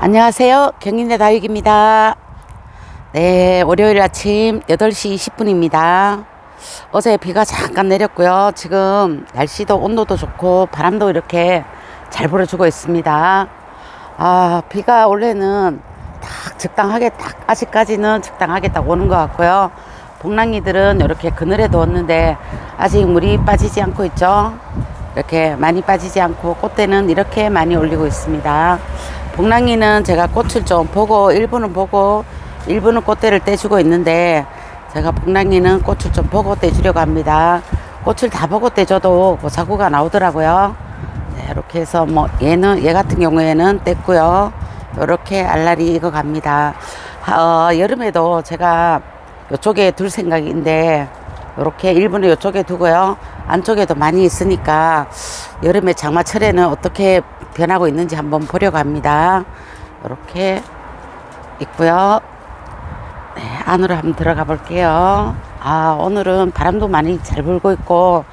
안녕하세요. 경인의 다육입니다. 네, 월요일 아침 8시 20분입니다. 어제 비가 잠깐 내렸고요. 지금 날씨도 온도도 좋고 바람도 이렇게 잘 불어주고 있습니다. 아, 비가 원래는 딱 적당하게 딱 아직까지는 적당하게 딱 오는 것 같고요. 복랑이들은 이렇게 그늘에 두었는데 아직 물이 빠지지 않고 있죠. 이렇게 많이 빠지지 않고 꽃대는 이렇게 많이 올리고 있습니다. 복랑이는 제가 꽃을 좀 보고 일부는 보고 일부는 꽃대를 떼주고 있는데 제가 복랑이는 꽃을 좀 보고 떼주려고 합니다. 꽃을 다 보고 떼줘도 뭐 사고가 나오더라고요. 네, 이렇게 해서 뭐 얘는 얘 같은 경우에는 뗐고요. 이렇게 알알이 익어 갑니다. 어, 여름에도 제가 이쪽에 둘 생각인데 이렇게 일부는 이쪽에 두고요. 안쪽에도 많이 있으니까 여름에 장마철에는 어떻게 변하고 있는지 한번 보려고 합니다. 이렇게 있고요. 네, 안으로 한번 들어가 볼게요. 아, 오늘은 바람도 많이 잘 불고 있고,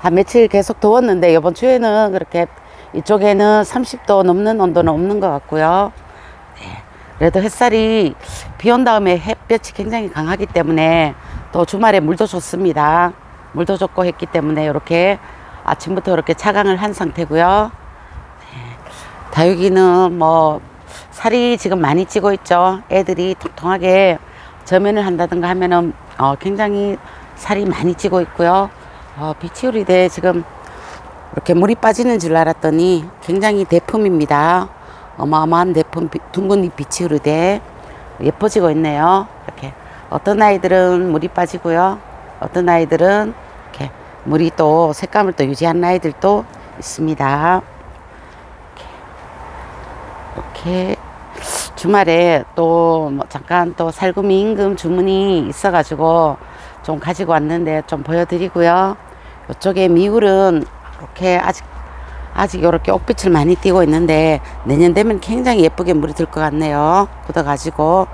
한 며칠 계속 더웠는데, 이번 주에는 그렇게 이쪽에는 30도 넘는 온도는 없는 것 같고요. 네, 그래도 햇살이 비 온 다음에 햇볕이 굉장히 강하기 때문에 또 주말에 물도 좋습니다. 물도 좋고 했기 때문에 이렇게 아침부터 이렇게 차강을 한 상태고요. 네, 다육이는 뭐 살이 지금 많이 찌고 있죠. 애들이 통통하게 저면을 한다든가 하면은 어, 굉장히 살이 많이 찌고 있고요. 어, 비치우리대 지금 이렇게 물이 빠지는 줄 알았더니 굉장히 대품입니다. 어마어마한 대품 비- 둥근잎 비치우리대 예뻐지고 있네요. 이렇게 어떤 아이들은 물이 빠지고요. 어떤 아이들은 이렇게 물이 또 색감을 또 유지하는 아이들도 있습니다. 이렇게 주말에 또 뭐 잠깐 또 살구미 임금 주문이 있어가지고 좀 가지고 왔는데 좀 보여드리고요. 이쪽에 미울은 이렇게 아직 아직 이렇게 옥빛을 많이 띄고 있는데 내년 되면 굉장히 예쁘게 물이 들 것 같네요. 굳어가지고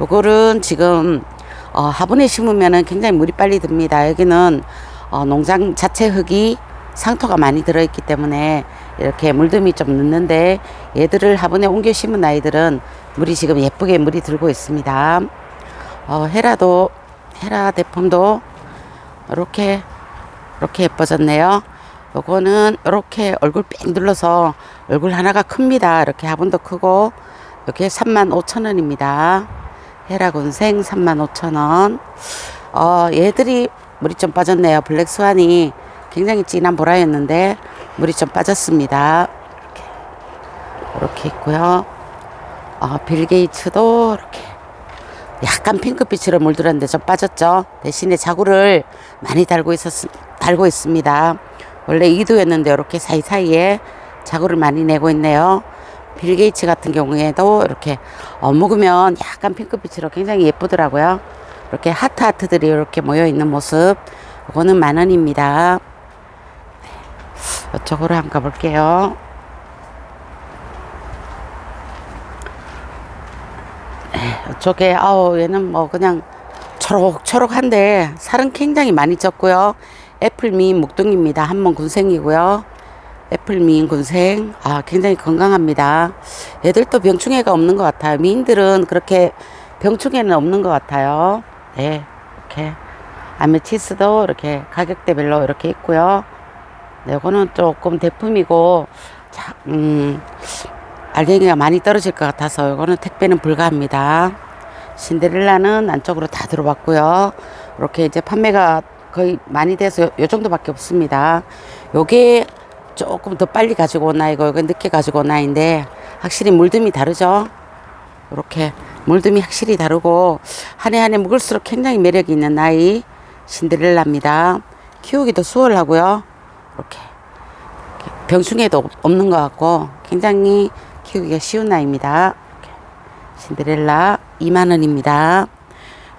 요거는 지금 어, 화분에 심으면은 굉장히 물이 빨리 듭니다. 여기는 어, 농장 자체 흙이 상토가 많이 들어있기 때문에 이렇게 물듬이 좀 늦는데 얘들을 화분에 옮겨 심은 아이들은 물이 지금 예쁘게 물이 들고 있습니다. 어, 헤라도 헤라 대품도 이렇게 이렇게 예뻐졌네요. 요거는 이렇게 얼굴 뺑 눌러서 얼굴 하나가 큽니다. 이렇게 화분도 크고 이렇게 35,000원입니다. 헤라군생 35,000원. 어, 얘들이 물이 좀 빠졌네요. 블랙스완이 굉장히 진한 보라였는데 물이 좀 빠졌습니다. 이렇게, 이렇게 있고요. 어, 빌게이츠도 이렇게 약간 핑크빛으로 물들었는데 좀 빠졌죠. 대신에 자구를 많이 달고 있었, 달고 있습니다. 원래 2도였는데 이렇게 사이사이에 자구를 많이 내고 있네요. 빌 게이츠 같은 경우에도 이렇게 어, 먹으면 약간 핑크빛으로 굉장히 예쁘더라고요. 이렇게 하트 하트들이 이렇게 모여 있는 모습. 이거는 만 원입니다. 네, 이쪽으로 한번 가볼게요. 이쪽에 아우 얘는 뭐 그냥 초록초록한데 살은 굉장히 많이 쪘고요. 애플 미인 묵둥입니다. 한번 군생이고요. 애플 미인 군생 아 굉장히 건강합니다. 얘들도 병충해가 없는 것 같아요. 미인들은 그렇게 병충해는 없는 것 같아요. 네 이렇게 아메치스도 이렇게 가격대별로 이렇게 있고요. 네, 이거는 조금 대품이고 자, 음, 알갱이가 많이 떨어질 것 같아서 이거는 택배는 불가합니다. 신데렐라는 안쪽으로 다 들어왔고요. 이렇게 이제 판매가 거의 많이 돼서 요, 요 정도밖에 없습니다. 요게 조금 더 빨리 가지고 온 아이고 요게 늦게 가지고 온 아이인데 확실히 물듬이 다르죠. 이렇게 물듬이 확실히 다르고 한 해 한 해 먹을수록 굉장히 매력이 있는 아이 신데렐라입니다. 키우기도 수월하고요. 이렇게 병충해도 없- 없는 것 같고 굉장히 키우기가 쉬운 아이입니다. 이렇게 신데렐라 2만 원입니다.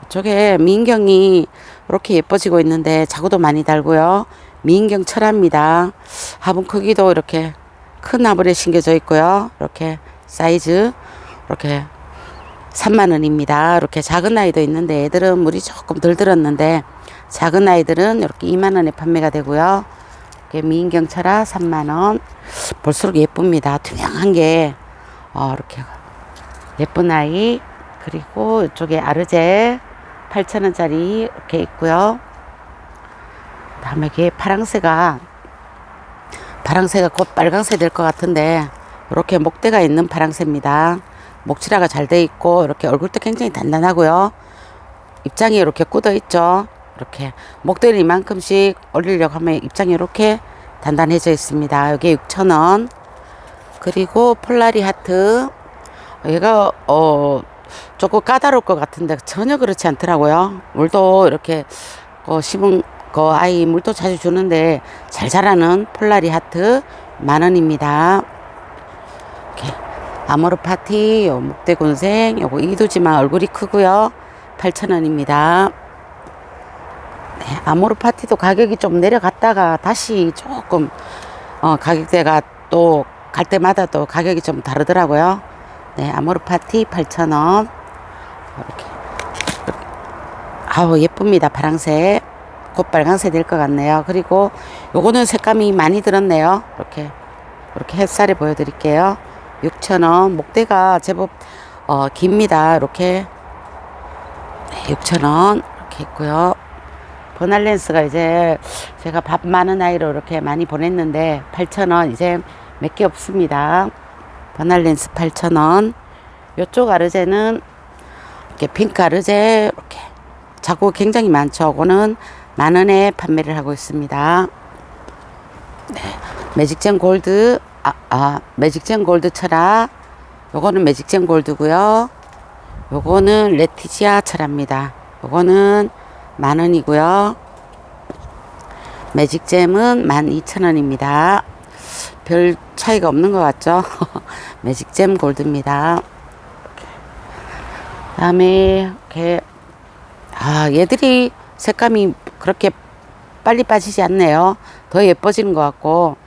이쪽에 민경이 이렇게 예뻐지고 있는데 자구도 많이 달고요. 민경 철합니다. 화분 크기도 이렇게 큰 화분에 심겨져 있고요. 이렇게 사이즈 이렇게 3만 원입니다. 이렇게 작은 아이도 있는데 애들은 물이 조금 덜 들었는데 작은 아이들은 이렇게 2만 원에 판매가 되고요. 이렇게 미인경차라 3만 원. 볼수록 예쁩니다. 투명한 게 어, 이렇게 예쁜 아이 그리고 이쪽에 아르제 8,000원짜리 이렇게 있고요. 다음에 이게 파랑새가 파랑새가 곧 빨강새 될 것 같은데 이렇게 목대가 있는 파랑새입니다. 목치라가 잘 돼 있고 이렇게 얼굴도 굉장히 단단하고요. 입장이 이렇게 굳어 있죠. 이렇게 목대를 이만큼씩 올리려고 하면 입장이 이렇게 단단해져 있습니다. 여기 6,000원. 그리고 폴라리 하트. 얘가 어 조금 까다로울 것 같은데 전혀 그렇지 않더라고요. 물도 이렇게 그 심은 그 아이 물도 자주 주는데 잘 자라는 폴라리 하트 만 원입니다. 이렇게 아모르 파티, 요 목대곤생, 요거 이두지만 얼굴이 크고요. 8,000원입니다. 네, 아모르 파티도 가격이 좀 내려갔다가 다시 조금 어, 가격대가 또 갈 때마다 또 가격이 좀 다르더라고요. 네, 아모르 파티 8,000원. 이렇게. 아우, 예쁩니다. 파랑색. 곧 빨강색 될 것 같네요. 그리고 요거는 색감이 많이 들었네요. 이렇게. 이렇게 햇살에 보여드릴게요. 6,000원. 목대가 제법 어, 깁니다. 이렇게. 네, 6,000원. 이렇게 있고요. 버날렌스가 이제 제가 밥 많은 아이로 이렇게 많이 보냈는데 8,000원 이제 몇 개 없습니다. 버날렌스 8,000원. 요쪽 아르제는 이렇게 핑크 아르제 이렇게 자꾸 굉장히 많죠. 그거는 만 원에 판매를 하고 있습니다. 네. 매직젠 골드 아, 아 매직젠 골드 철화 요거는 매직젠 골드고요. 요거는 레티지아 철화입니다. 요거는 만 원이고요. 매직잼은 만 이천 원입니다. 별 차이가 없는 것 같죠? 매직잼 골드입니다. 다음에 이렇게 아 얘들이 색감이 그렇게 빨리 빠지지 않네요. 더 예뻐지는 것 같고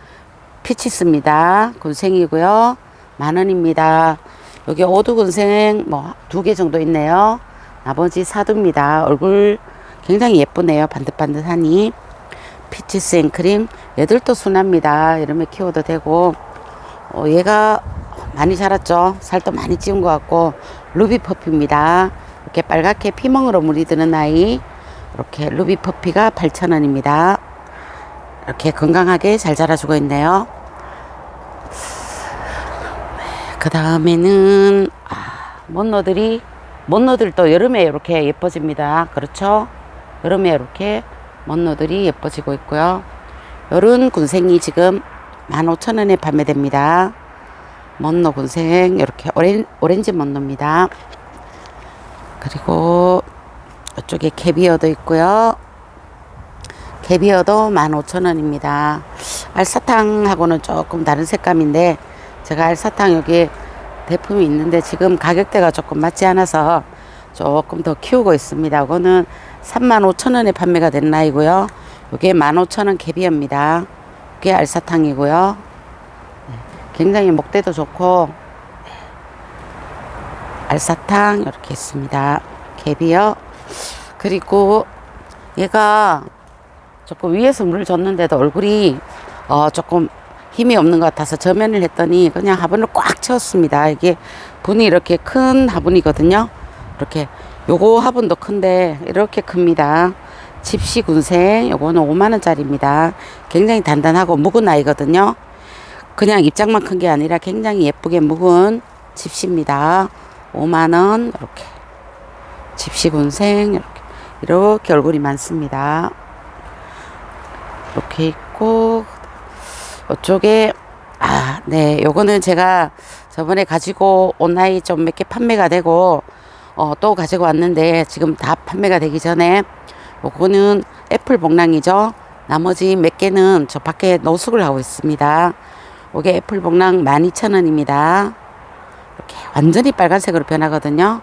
피치스입니다. 군생이고요. 만 원입니다. 여기 오두 군생 뭐 두 개 정도 있네요. 나머지 사두입니다. 얼굴 굉장히 예쁘네요. 반듯반듯하니. 피치스 앤크림. 얘들도 순합니다. 이러면 키워도 되고. 어, 얘가 많이 자랐죠. 살도 많이 찌운 것 같고. 루비 퍼피입니다. 이렇게 빨갛게 피멍으로 물이 드는 아이. 이렇게 루비 퍼피가 8,000원입니다. 이렇게 건강하게 잘 자라주고 있네요. 그 다음에는 아, 못노들이 못노들도 여름에 이렇게 예뻐집니다. 그렇죠? 여름에 이렇게 못노들이 예뻐지고 있고요. 요런 군생이 지금 15,000원에 판매됩니다. 못노 군생 이렇게 오렌, 오렌지 못노입니다. 그리고 이쪽에 캐비어도 있고요. 캐비어도 15,000원입니다. 알사탕하고는 조금 다른 색감인데 제가 알사탕 여기 대품이 있는데 지금 가격대가 조금 맞지 않아서 조금 더 키우고 있습니다. 이거는 35,000원에 판매가 된 나이고요. 이게 15,000원 캐비어입니다. 이게 알사탕이고요. 네, 굉장히 목대도 좋고 네, 알사탕 이렇게 있습니다. 캐비어 그리고 얘가 조금 위에서 물을 줬는데도 얼굴이 어 조금 힘이 없는 것 같아서 저면을 했더니 그냥 화분을 꽉 채웠습니다. 이게 분이 이렇게 큰 화분이거든요. 이렇게 요거 화분도 큰데 이렇게 큽니다. 집시 군생 요거는 5만 원짜리입니다. 굉장히 단단하고 묵은 아이거든요. 그냥 입장만 큰 게 아니라 굉장히 예쁘게 묵은 집시입니다. 5만 원 이렇게 집시 군생 이렇게 이렇게 얼굴이 많습니다. 이렇게 있고 이쪽에 아, 네. 요거는 제가 저번에 가지고 온라인 좀 몇 개 판매가 되고 어, 또 가지고 왔는데 지금 다 판매가 되기 전에 요거는 애플 복랑이죠. 나머지 몇 개는 저 밖에 노숙을 하고 있습니다. 요게 애플 복랑 12,000원입니다. 이렇게 완전히 빨간색으로 변하거든요.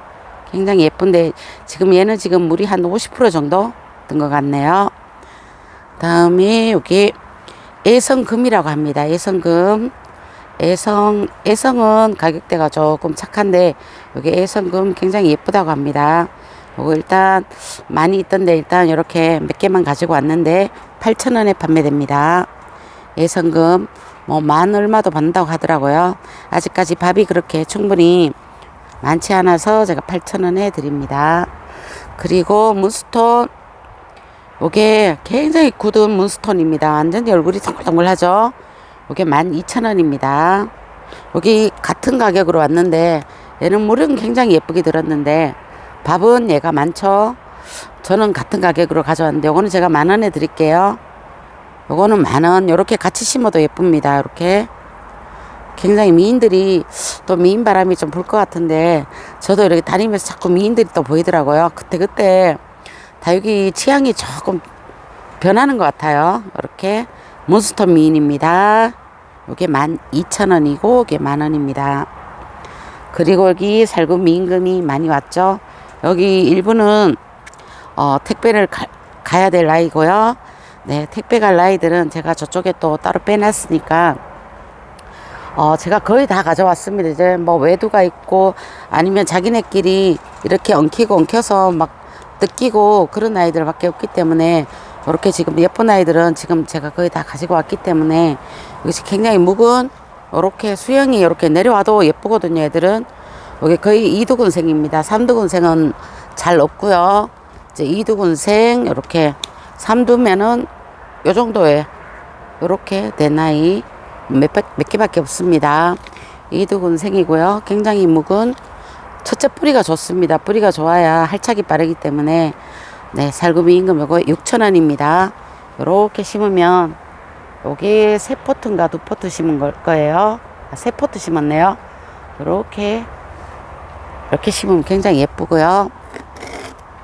굉장히 예쁜데 지금 얘는 지금 물이 한 50% 정도 든 것 같네요. 다음에 여기 애성금이라고 합니다. 애성금. 애성, 애성은 가격대가 조금 착한데, 여기 애성금 굉장히 예쁘다고 합니다. 요거 일단 많이 있던데 일단 이렇게 몇 개만 가지고 왔는데 8,000원에 판매됩니다. 애성금 뭐 만 얼마도 받는다고 하더라고요. 아직까지 밥이 그렇게 충분히 많지 않아서 제가 8,000원에 드립니다. 그리고 문스톤 요게 굉장히 굳은 문스톤입니다. 완전히 얼굴이 동글동글하죠. 요게 12,000원입니다. 여기 같은 가격으로 왔는데 얘는 물은 굉장히 예쁘게 들었는데 밥은 얘가 많죠. 저는 같은 가격으로 가져왔는데 요거는 제가 만 원에 드릴게요. 요거는 만 원. 요렇게 같이 심어도 예쁩니다. 이렇게. 굉장히 미인들이 또 미인 바람이 좀 불 것 같은데 저도 이렇게 다니면서 자꾸 미인들이 또 보이더라고요. 그때 그때 다육이 취향이 조금 변하는 것 같아요. 이렇게 몬스터 미인입니다. 요게 만 이천 원이고 요게 만 원입니다. 그리고 여기 살구 미인금이 많이 왔죠. 여기 일부는 어, 택배를 가, 가야 될 나이고요. 네, 택배 갈 나이들은 제가 저쪽에 또 따로 빼놨으니까 어, 제가 거의 다 가져왔습니다. 이제 뭐 외두가 있고 아니면 자기네끼리 이렇게 엉키고 엉켜서 막 뜯기고 그런 아이들밖에 없기 때문에 이렇게 지금 예쁜 아이들은 지금 제가 거의 다 가지고 왔기 때문에 이것이 굉장히 묵은 이렇게 수영이 이렇게 내려와도 예쁘거든요. 애들은 여기 거의 이두근생입니다. 삼두근생은 잘 없고요. 이제 이두근생 이렇게 삼두면은 요 정도에 이렇게 된 나이 몇, 몇 개밖에 없습니다. 이두근생이고요. 굉장히 묵은 첫째 뿌리가 좋습니다. 뿌리가 좋아야 할착이 빠르기 때문에 네 살구미 임금 요거 6천원입니다. 요렇게 심으면 여기 세 포트인가 두 포트 심은 걸 거예요. 아, 세 포트 심었네요. 요렇게 이렇게 심으면 굉장히 예쁘고요.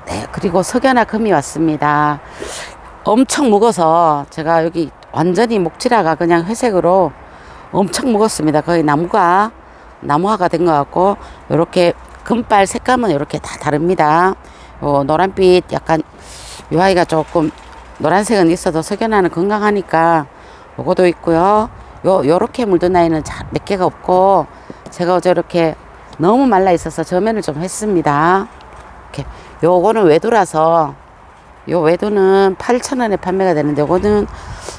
네 그리고 석연화 금이 왔습니다. 엄청 묵어서 제가 여기 완전히 목질화가 그냥 회색으로 엄청 묵었습니다. 거의 나무가 나무화가 된 것 같고 이렇게 금발 색감은 이렇게 다 다릅니다. 요 노란빛 약간 요 아이가 조금 노란색은 있어도 석연화는 건강하니까 요거도 있고요. 요 요렇게 물든 아이는 자- 몇 개가 없고 제가 이렇게 너무 말라 있어서 저면을 좀 했습니다. 이렇게 요거는 외도라서 요 외도는 8,000원에 판매가 되는데 요거는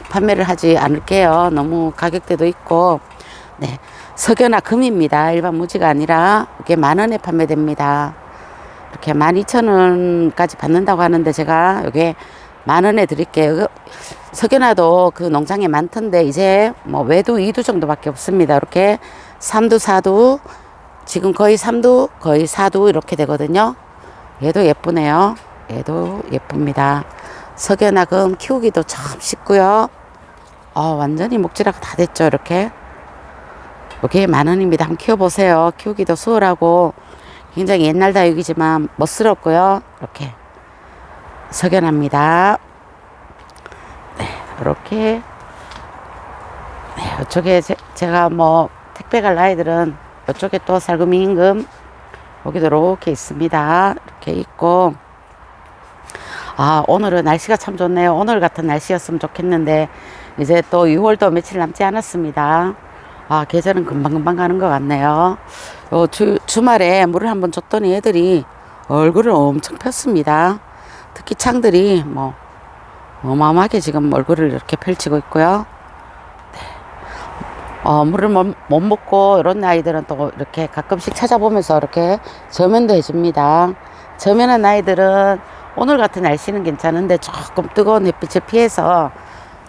판매를 하지 않을게요. 너무 가격대도 있고 네 석연화 금입니다. 일반 무지가 아니라 이게 만 원에 판매됩니다. 이렇게 12,000원까지 받는다고 하는데 제가 요게 만 원에 드릴게요. 그 석연화도 그 농장에 많던데 이제 뭐 외두 2두 정도밖에 없습니다. 이렇게 3두 4두 지금 거의 3두 거의 4두 이렇게 되거든요. 얘도 예쁘네요. 얘도 예쁩니다. 석연화금 키우기도 참 쉽고요. 어, 완전히 목질화가 다 됐죠. 이렇게. 이게 만 원입니다. 한번 키워보세요. 키우기도 수월하고 굉장히 옛날 다육이지만 멋스럽고요. 이렇게 석연합니다. 네, 이렇게 네, 이쪽에 제, 제가 뭐 택배 갈 아이들은 이쪽에 또 살구미 임금 여기도 이렇게 있습니다. 이렇게 있고 아 오늘은 날씨가 참 좋네요. 오늘 같은 날씨였으면 좋겠는데 이제 또 6월도 며칠 남지 않았습니다. 아 계절은 금방금방 가는 것 같네요. 요 주, 주말에 물을 한번 줬더니 애들이 얼굴을 엄청 폈습니다. 특히 창들이 뭐 어마어마하게 지금 얼굴을 이렇게 펼치고 있고요. 네. 어, 물을 못, 못 먹고 이런 아이들은 또 이렇게 가끔씩 찾아보면서 이렇게 저면도 해줍니다. 저면한 아이들은 오늘 같은 날씨는 괜찮은데 조금 뜨거운 햇빛을 피해서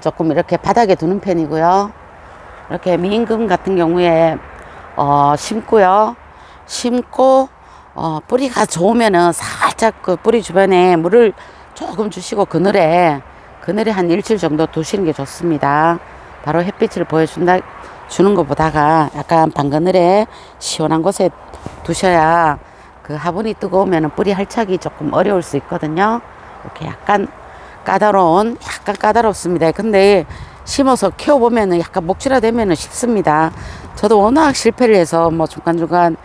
조금 이렇게 바닥에 두는 편이고요. 이렇게 미임금 같은 경우에 어, 심고요. 심고 어, 뿌리가 좋으면은 살짝 그 뿌리 주변에 물을 조금 주시고 그늘에 그늘에 한 일주일 정도 두시는 게 좋습니다. 바로 햇빛을 보여준다 주는 것보다가 약간 방그늘에 시원한 곳에 두셔야 그 화분이 뜨거우면 뿌리 할착이 조금 어려울 수 있거든요. 이렇게 약간 까다로운 약간 까다롭습니다. 근데 심어서 키워보면은 약간 목질화 되면은 쉽습니다. 저도 워낙 실패를 해서 뭐 중간중간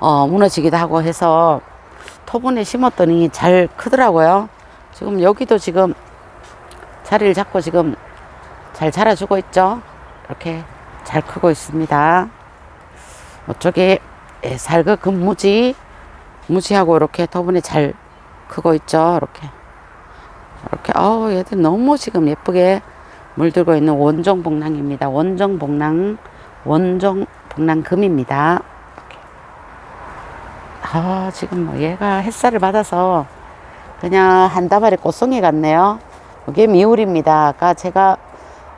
어, 무너지기도 하고 해서 토분에 심었더니 잘 크더라고요. 지금 여기도 지금 자리를 잡고 지금 잘 자라주고 있죠. 이렇게 잘 크고 있습니다. 이쪽에 예, 살그 금무지 무지하고 이렇게 토분에 잘 크고 있죠. 이렇게 이렇게 어우 얘들 너무 지금 예쁘게 물들고 있는 원종 복랑입니다. 원종 복랑 원종 복랑금입니다. 이렇게. 아, 지금 뭐 얘가 햇살을 받아서 그냥 한 다발의 꽃송이 같네요. 이게 미울입니다. 아까 제가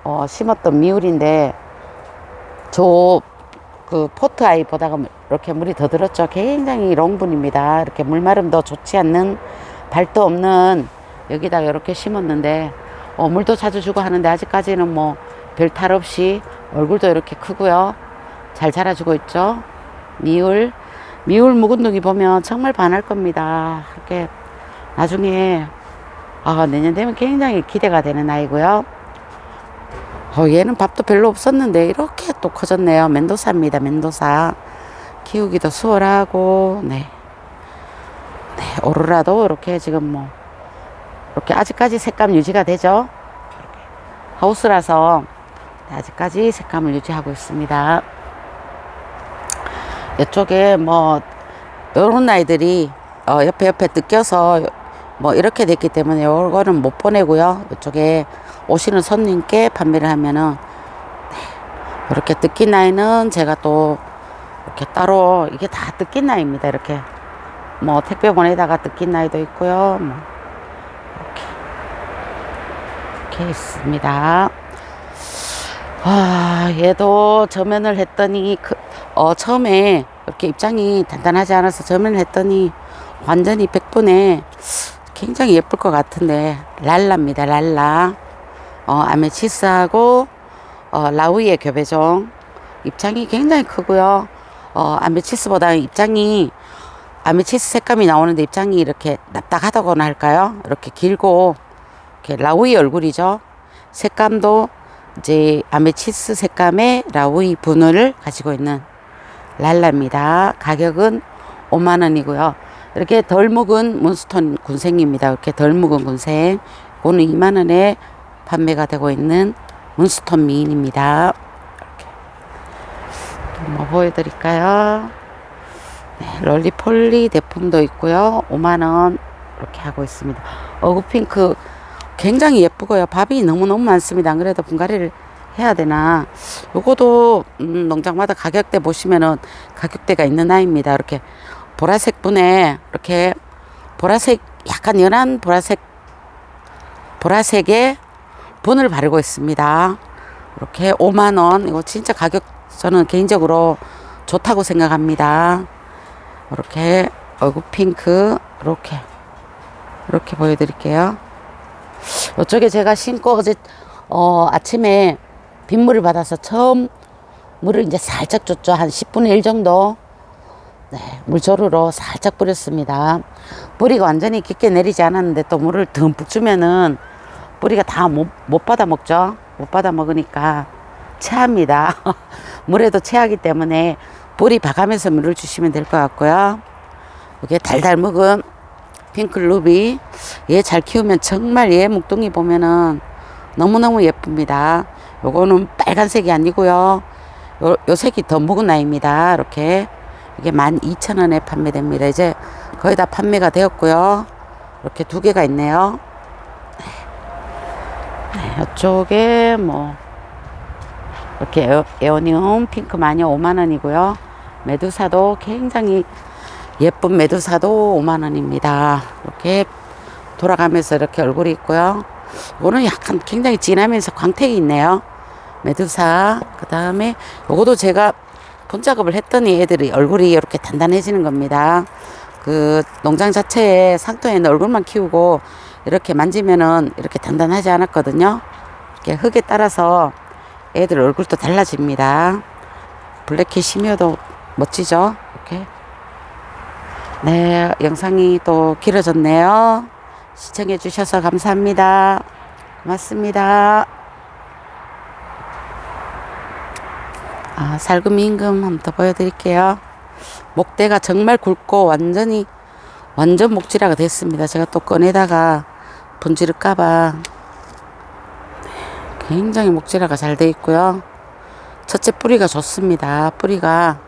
어, 심었던 미울인데 저 그 포트 아이 보다가 이렇게 물이 더 들었죠. 굉장히 롱분입니다. 이렇게 물마름도 좋지 않는 발도 없는 여기다가 이렇게 심었는데 어, 물도 자주 주고 하는데 아직까지는 뭐 별 탈 없이 얼굴도 이렇게 크고요. 잘 자라주고 있죠. 미울 미울 묵은둥이 보면 정말 반할 겁니다. 이렇게 나중에 아, 내년 되면 굉장히 기대가 되는 아이고요. 어, 얘는 밥도 별로 없었는데 이렇게 또 커졌네요. 멘도사입니다. 멘도사. 키우기도 수월하고 네. 네, 오로라도 이렇게 지금 뭐 이렇게 아직까지 색감 유지가 되죠. 하우스라서 네, 아직까지 색감을 유지하고 있습니다. 이쪽에 뭐 이런 아이들이 어, 옆에 옆에 뜯겨서 뭐 이렇게 됐기 때문에 이거는 못 보내고요. 이쪽에 오시는 손님께 판매를 하면은 네, 이렇게 뜯긴 아이는 제가 또 이렇게 따로 이게 다 뜯긴 아이입니다. 이렇게 뭐 택배 보내다가 뜯긴 아이도 있고요. 뭐 이렇게 이렇게 있습니다. 아, 얘도 저면을 했더니 그, 어, 처음에 이렇게 입장이 단단하지 않아서 저면을 했더니 완전히 100분에 굉장히 예쁠 것 같은데 랄라입니다. 랄라. 어, 아메치스하고 어, 라우이의 교배종 입장이 굉장히 크고요. 어, 아메치스보다 입장이 아메치스 색감이 나오는데 입장이 이렇게 납작하다고나 할까요? 이렇게 길고 이렇게 라우이 얼굴이죠. 색감도 이제 아메치스 색감의 라우이 분을 가지고 있는 랄라입니다. 가격은 5만 원이고요. 이렇게 덜 묵은 몬스톤 군생입니다. 이렇게 덜 묵은 군생. 오는 2만 원에 판매가 되고 있는 몬스톤 미인입니다. 이렇게 또뭐 보여드릴까요? 네, 롤리폴리 대품도 있고요. 5만 원 이렇게 하고 있습니다. 어구핑크 굉장히 예쁘고요. 밥이 너무너무 많습니다. 안 그래도 분갈이를 해야 되나. 요거도 음, 농장마다 가격대 보시면은 가격대가 있는 아이입니다. 이렇게 보라색 분에 이렇게 보라색 약간 연한 보라색 보라색에 분을 바르고 있습니다. 이렇게 5만 원. 이거 진짜 가격 저는 개인적으로 좋다고 생각합니다. 이렇게 얼굴 핑크 이렇게 이렇게 보여드릴게요. 이쪽에 제가 신고 어제 어, 아침에 빗물을 받아서 처음 물을 이제 살짝 줬죠. 한 10분의 1 정도. 네, 물조르로 살짝 뿌렸습니다. 뿌리가 완전히 깊게 내리지 않았는데 또 물을 듬뿍 주면은 뿌리가 다 못 못 받아 먹죠. 못 받아 먹으니까 체합니다. 물에도 체하기 때문에 뿌리 봐가면서 물을 주시면 될 것 같고요. 이게 달달 먹은 핑클루비 얘 잘 키우면 정말 얘 묵둥이 보면은 너무너무 예쁩니다. 요거는 빨간색이 아니고요. 요, 요 색이 더 묵은 아이입니다. 이렇게 이게 12,000원에 판매됩니다. 이제 거의 다 판매가 되었고요. 이렇게 두 개가 있네요. 네, 이쪽에 뭐 이렇게 에어, 에어니움 핑크 마녀 5만 원이고요. 메두사도 굉장히 예쁜 메두사도 5만 원입니다. 이렇게 돌아가면서 이렇게 얼굴이 있고요. 이거는 약간 굉장히 진하면서 광택이 있네요. 메두사. 그 다음에 요거도 제가 본 작업을 했더니 애들이 얼굴이 이렇게 단단해지는 겁니다. 그 농장 자체에 상토에는 얼굴만 키우고 이렇게 만지면은 이렇게 단단하지 않았거든요. 이렇게 흙에 따라서 애들 얼굴도 달라집니다. 블랙캣 심여도 멋지죠? 이렇게. 네, 영상이 또 길어졌네요. 시청해 주셔서 감사합니다. 고맙습니다. 아, 살금 임금 한번 더 보여드릴게요. 목대가 정말 굵고 완전히 완전 목질화가 됐습니다. 제가 또 꺼내다가 분지를까봐 굉장히 목질화가 잘 돼 있고요. 첫째 뿌리가 좋습니다. 뿌리가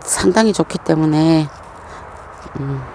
상당히 좋기 때문에 음,